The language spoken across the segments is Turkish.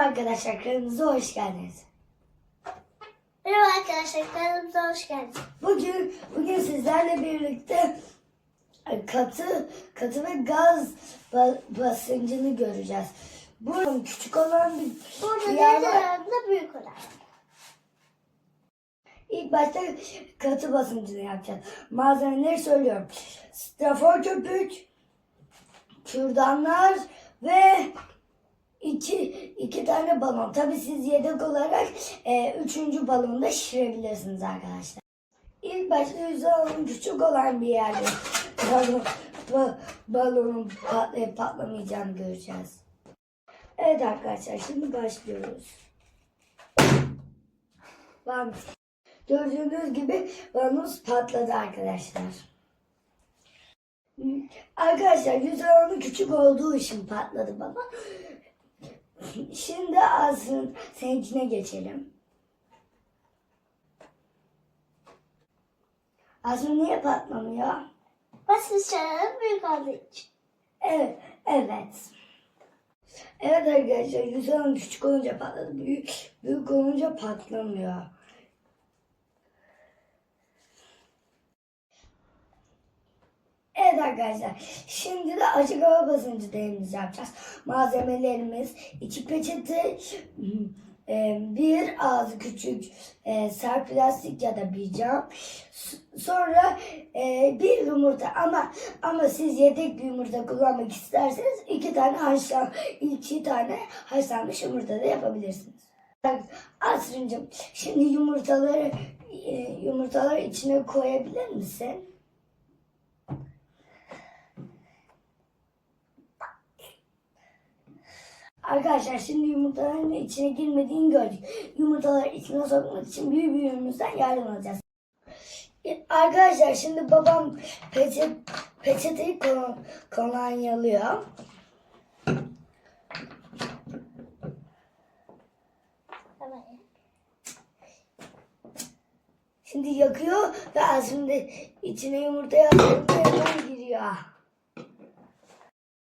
Merhaba arkadaşlar, kanalımıza hoş geldiniz. Merhaba arkadaşlar, kanalımıza hoş geldiniz. Bugün bugün sizlerle birlikte e, katı katı ve gaz ba- basıncını göreceğiz. Burada küçük olan bir, Burada arasında büyük olan. İlk başta katı basıncını yapacağız. Malzemeleri söylüyorum. Strafor köpük, kürdanlar ve iki, iki tane balon. Tabi siz yedek olarak e, üçüncü balonu da şişirebilirsiniz arkadaşlar. İlk başta alanı küçük olan bir yerde balon, ba- balonun patlayıp patlamayacağını göreceğiz. Evet arkadaşlar şimdi başlıyoruz. Bam. Gördüğünüz gibi balonumuz patladı arkadaşlar. Arkadaşlar yüz küçük olduğu için patladı baba. Şimdi Aslı'nın seninkine geçelim. Aslı niye patlamıyor? Basınç aralığı büyük olduğu için. Evet, evet. Evet arkadaşlar yüz küçük olunca patladı. Büyük, büyük olunca patlamıyor. Evet arkadaşlar. Şimdi de açık hava basıncı deneyimizi yapacağız. Malzemelerimiz iki peçete, e, bir ağzı küçük e, sert plastik ya da bir cam. Sonra e, bir yumurta ama ama siz yedek bir yumurta kullanmak isterseniz iki tane haşlan iki tane haşlanmış yumurta da yapabilirsiniz. Asrıncığım şimdi yumurtaları yumurtaları içine koyabilir misin? Arkadaşlar şimdi yumurtaların içine girmediğini gördük. Yumurtaları içine sokmak için büyük büyüğümüzden yardım alacağız. E, Arkadaşlar şimdi babam peçet, peçeteyi kolon, kolonyalıyor. Şimdi yakıyor ve şimdi içine yumurtayı hemen giriyor.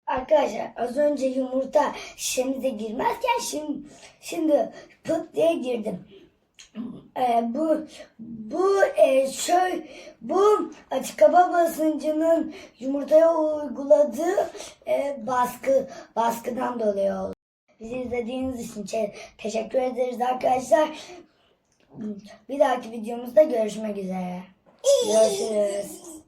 Arkadaşlar az önce yumurta şişemize girmezken şimdi şimdi pıt diye girdim. Ee, bu bu e, şöyle bu açık hava basıncının yumurtaya uyguladığı e, baskı baskıdan dolayı oldu. Bizi izlediğiniz için te- teşekkür ederiz arkadaşlar. Bir dahaki videomuzda görüşmek üzere. Görüşürüz.